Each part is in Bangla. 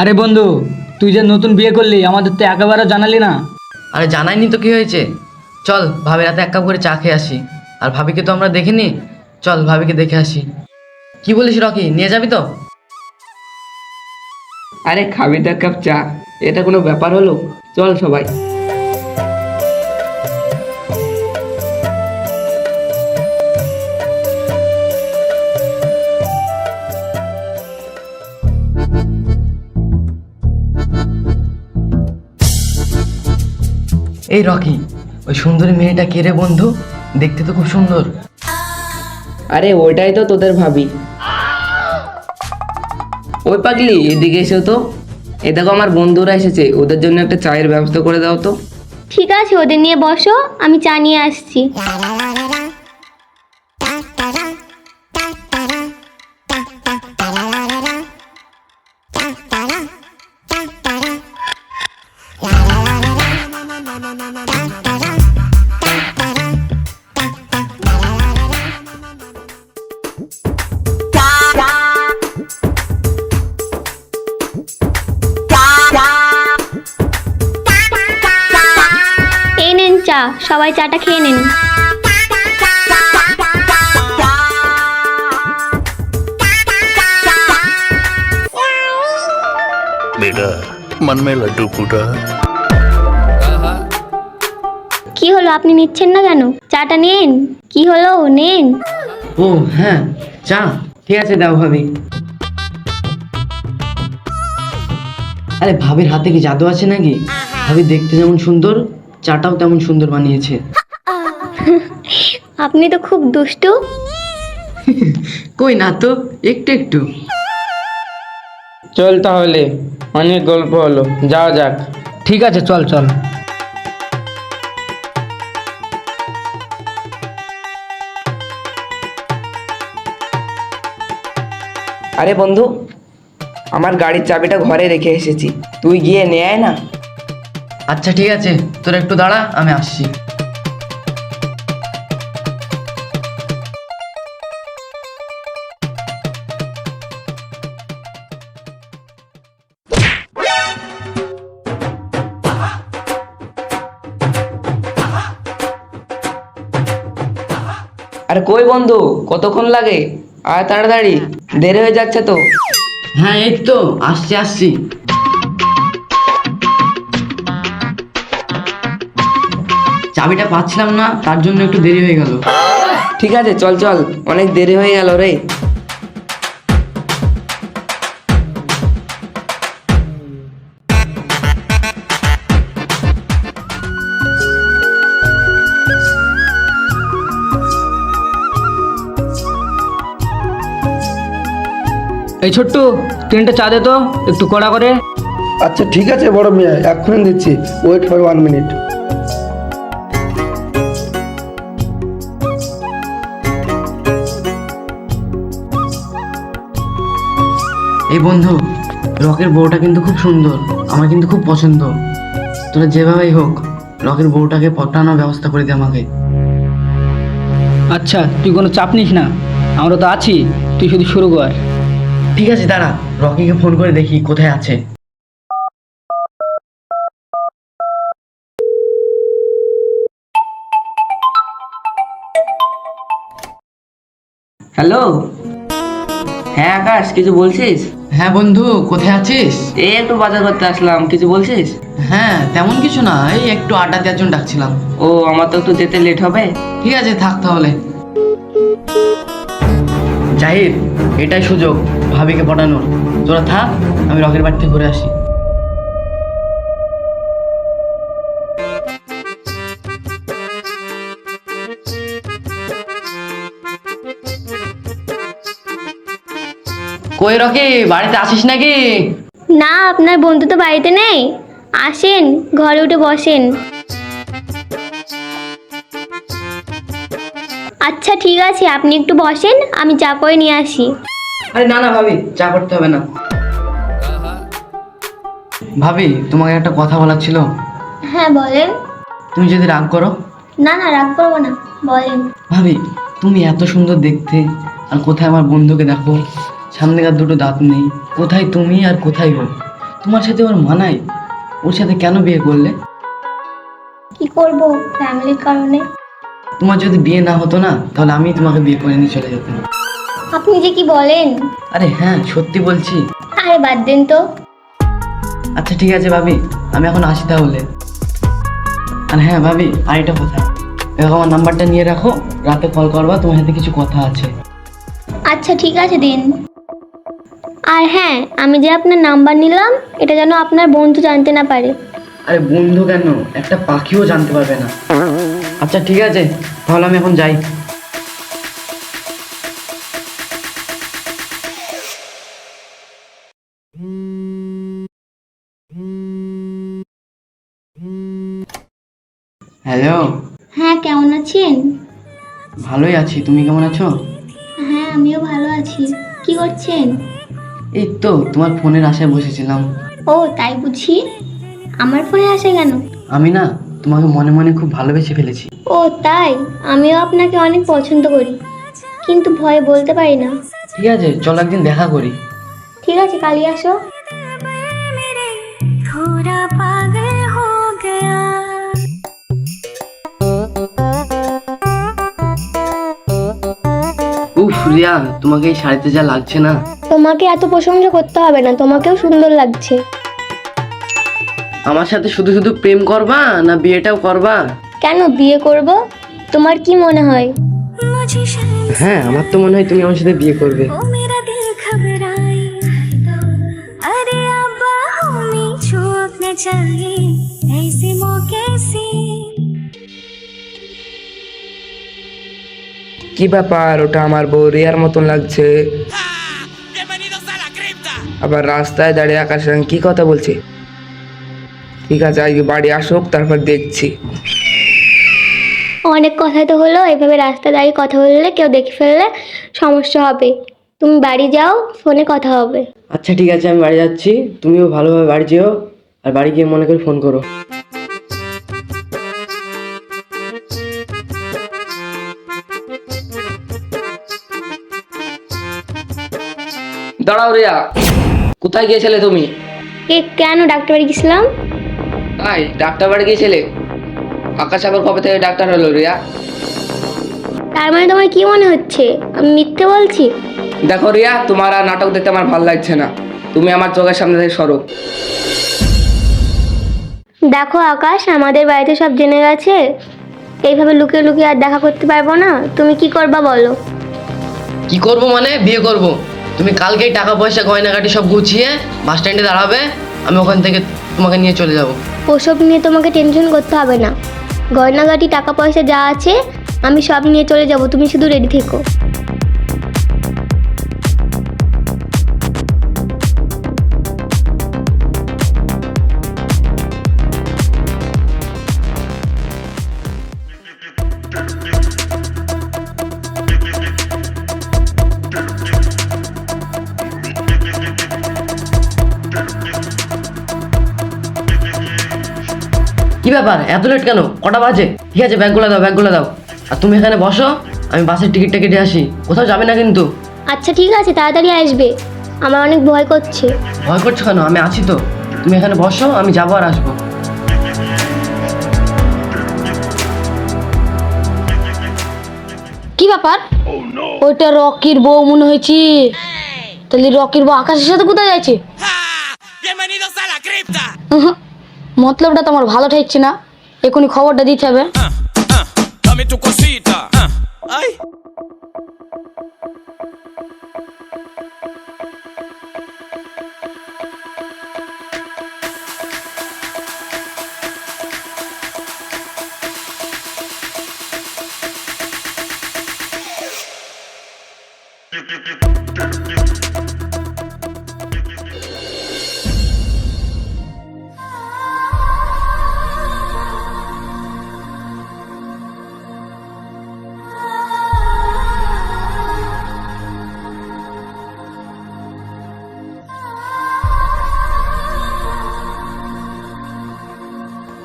আরে বন্ধু তুই যে নতুন বিয়ে করলি আমাদের তো একেবারে জানালি না। আরে জানাইনি তো কি হয়েছে? চল ভাবি রাতে এক কাপ করে চা খেয়ে আসি। আর ভাবিকে তো আমরা দেখিনি? চল ভাবিকে দেখে আসি। কি বলিস রকি নিয়ে যাবি তো? আরে খাবি তো এক কাপ চা এটা কোনো ব্যাপার হলো? চল সবাই। এই রকি ওই সুন্দরী মেয়েটা কে রে বন্ধু? দেখতে তো খুব সুন্দর। আরে ওইটাই তো তোদের ভাবি। ওই পাগলি এদিকে এসো তো। এ দেখো আমার বন্ধুরা এসেছে ওদের জন্য একটা চায়ের ব্যবস্থা করে দাও তো। ঠিক আছে ওদের নিয়ে বসো আমি চা নিয়ে আসছি। চা সবাই চাটা খেয়ে নিন। বেটা লাড্ডু ফুটা। কি হলো আপনি নিচ্ছেন না কেন? চাটা নিন। কি হলো নিন। ও হ্যাঁ চা। ঠিক আছে দাও ভাবি। আরে ভাবির হাতে কি জাদু আছে নাকি? ভাবি দেখতে যেমন সুন্দর চাটাও তেমন সুন্দর বানিয়েছে। আপনি তো খুব দুষ্টু। কই না তো একটু একটু। চল তাহলে অনেক গল্প হলো যাওয়া যাক। ঠিক আছে চল চল। আরে বন্ধু আমার গাড়ির চাবিটা ঘরে রেখে এসেছি। তুই গিয়ে নিয়ে আয় না। আচ্ছা ঠিক আছে। তোরা একটু দাঁড়া আমি আসছি। আরে কই বন্ধু? কতক্ষণ লাগে? আয় তাড়াতাড়ি। দেরি হয়ে যাচ্ছে তো। হ্যাঁ এই তো আসছি আসছি। চাবিটা পাচ্ছিলাম না তার জন্য একটু দেরি হয়ে গেল। ঠিক আছে চল চল। অনেক দেরি হয়ে গেল রে। এই ছোট্টু তিনটে চা দে তো একটু কড়া করে। আচ্ছা ঠিক আছে বড় মিয়া এক্ষুনি দিচ্ছি। ওয়েট ফর ওয়ান মিনিট এই বন্ধু রকের বউটা কিন্তু খুব সুন্দর আমার কিন্তু খুব পছন্দ। তোরা যেভাবেই হোক রকের বউটাকে পটানোর ব্যবস্থা করে দে আমাকে। আচ্ছা তুই কোনো চাপ নিস না। আমরা তো আছি তুই শুধু শুরু কর। ঠিক আছে দাঁড়া রকিকে ফোন করে দেখি কোথায় আছে। হ্যালো হ্যাঁ আকাশ কিছু বলছিস? হ্যাঁ বন্ধু কোথায় আছিস? এই একটু বাজার করতে আসলাম কিছু বলছিস? হ্যাঁ তেমন কিছু না এই একটু আড্ডা দেওয়ার জন্য ডাকছিলাম। ও আমার তো একটু যেতে লেট হবে। ঠিক আছে থাক তাহলে। জাহির এটাই সুযোগ ভাবিকে পটানোর তোরা থাক আমি রকের বাড়িতে ঘুরে আসি। কই রকি বাড়িতে আসিস নাকি? না আপনার বন্ধু তো বাড়িতে নেই। আসেন ঘরে উঠে বসেন। আচ্ছা ঠিক আছে আপনি একটু বসেন আমি চা করে নিয়ে আসি। আরে না না ভাবি চা করতে হবে না। ভাবি তোমাকে একটা কথা বলার ছিল। হ্যাঁ বলেন। তুমি যদি রাগ করো। না না রাগ করব না বলেন। ভাবি তুমি এত সুন্দর দেখতে আর কোথায় আমার বন্ধুকে দেখো? সামনেকার দুটো দাঁত নেই। কোথায় তুমি আর কোথায় হোক তোমার সাথে ওর মানায় ওর সাথে কেন বিয়ে করলে? কি করব ফ্যামিলির কারণে? তোমার যদি বিয়ে না হতো না তাহলে আমি তোমাকে বিয়ে করে নিয়ে চলে যেতাম। আপনি যে কি বলেন? আরে হ্যাঁ সত্যি বলছি। আরে বাদ দেন তো। আচ্ছা ঠিক আছে ভাবি আমি এখন আসি তাহলে। আর হ্যাঁ ভাবি আর এটা কথা এবার আমার নাম্বারটা নিয়ে রাখো রাতে কল করবা তোমার সাথে কিছু কথা আছে। আচ্ছা ঠিক আছে দিন। আর হ্যাঁ আমি যে আপনার নাম্বার নিলাম এটা যেন আপনার বন্ধু জানতে না পারে। আরে বন্ধু কেন? একটা পাখিও জানতে পারবে না। আচ্ছা ঠিক আছে তাহলে আমি এখন যাই। হ্যালো? হ্যাঁ কেমন আছেন? ভালোই আছি তুমি কেমন আছো? হ্যাঁ আমিও ভালো আছি। কি করছেন? এই তো তোমার ফোনের আশায় বসেছিলাম। ও তাই বুঝি? আমার ফোনে আসে কেন? আমি না তোমাকে মনে মনে খুব ভালোবেসে ফেলেছি। ও তাই? আমিও আপনাকে অনেক পছন্দ করি। কিন্তু ভয়ে বলতে পারি না। ঠিক আছে চলো একদিন দেখা করি। ঠিক আছে কালি আসো। উফ রিয়া তোমাকে এই শাড়িতে যা লাগছে না তোমাকে এত প্রশংসা করতে হবে না তোমাকেও সুন্দর লাগছে আমার সাথে শুধু শুধু প্রেম করবা না বিয়েটাও করবা কেন বিয়ে করব তোমার কি মনে হয় হ্যাঁ আমার তো মনে হয় তুমি আমার সাথে বিয়ে করবে मेरा दिल घबराए अरे अब्बा हमें छूप न चाहिए ऐसे কি ব্যাপার? ওটা আমার বউ রিয়ার মতন লাগছে। আবার রাস্তায় দাঁড়িয়ে আকাশের সঙ্গে কি কথা বলছে? ঠিক আছে আজকে বাড়ি আসুক তারপর দেখছি। অনেক কথাই তো হলো এভাবে রাস্তা দাঁড়িয়ে কথা বললে কেউ দেখে ফেললে সমস্যা হবে। তুমি বাড়ি যাও ফোনে কথা হবে। আচ্ছা ঠিক আছে আমি বাড়ি যাচ্ছি। তুমিও ভালোভাবে বাড়ি যেও আর বাড়ি গিয়ে মনে করে ফোন করো। দাঁড়াও রিয়া কোথায় গিয়েছিলে তুমি? কে কেন ডাক্তার বাড়ি গেছিলাম তাই ডাক্তার বাড়ি গিয়েছিলে? আকাশ আবার কবে থেকে ডাক্তার হলো রিয়া? তার মানে তোমার কি মনে হচ্ছে? আমি মিথ্যে বলছি? দেখো রিয়া তোমার আর নাটক দেখতে আমার ভালো লাগছে না। তুমি আমার চোখের সামনে থেকে সরো। দেখো আকাশ আমাদের বাড়িতে সব জেনে গেছে। এইভাবে লুকিয়ে লুকিয়ে আর দেখা করতে পারব না। তুমি কি করবা বলো? কি করব মানে? বিয়ে করব? তুমি কালকেই টাকা পয়সা গয়নাকাটি সব গুছিয়ে বাস স্ট্যান্ডে দাঁড়াবে, আমি ওখান থেকে তোমাকে নিয়ে চলে যাব। ওসব নিয়ে তোমাকে টেনশন করতে হবে না। গয়নাগাটি, টাকা পয়সা যা আছে, আমি সব নিয়ে চলে যাব। তুমি শুধু রেডি থেকো। ব্যাপার? এত লেট কেন? কটা বাজে? ঠিক আছে ব্যাগগুলো দাও ব্যাগগুলো দাও। আর তুমি এখানে বসো আমি বাসের টিকিটটা কেটে আসি। কোথাও যাবে না কিন্তু? আচ্ছা ঠিক আছে তাড়াতাড়ি আসবে। আমার অনেক ভয় করছে। ভয় করছ কেন? আমি আছি তো। তুমি এখানে বসো আমি যাব আর আসব। কি ব্যাপার? ওইটা রকির বউ মনে হয়েছে। তাহলে রকির বউ আকাশের সাথে কোথায় যাচ্ছে? মতলবটা তোমার ভালো ঠেকছে না এখনই খবরটা দিতে হবে cosita. Ay.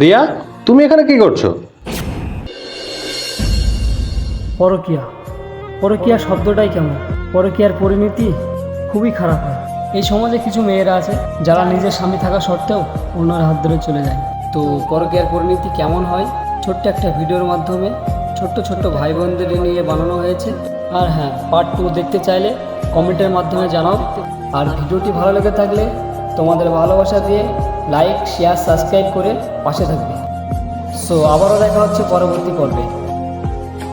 রিয়া, তুমি এখানে কি করছ? পরকিয়া। পরকিয়া শব্দটাই কেমন? পরকিয়ার পরিণতি খুবই খারাপ হয়। এই সমাজে কিছু মেয়েরা আছে, যারা নিজের স্বামী থাকা সত্ত্বেও ওনার হাত ধরে চলে যায়। তো পরকীয়ার পরিণতি কেমন হয়? ছোট্ট একটা ভিডিওর মাধ্যমে ছোট্ট ছোট্ট ভাই বোনদের নিয়ে বানানো হয়েছে। আর হ্যাঁ পার্ট টু দেখতে চাইলে কমেন্টের মাধ্যমে জানাও। আর ভিডিওটি ভালো লেগে থাকলে তোমাদের ভালোবাসা দিয়ে লাইক শেয়ার সাবস্ক্রাইব করে পাশে থাকবে। সো আবারও দেখা হচ্ছে পরবর্তী পর্বে।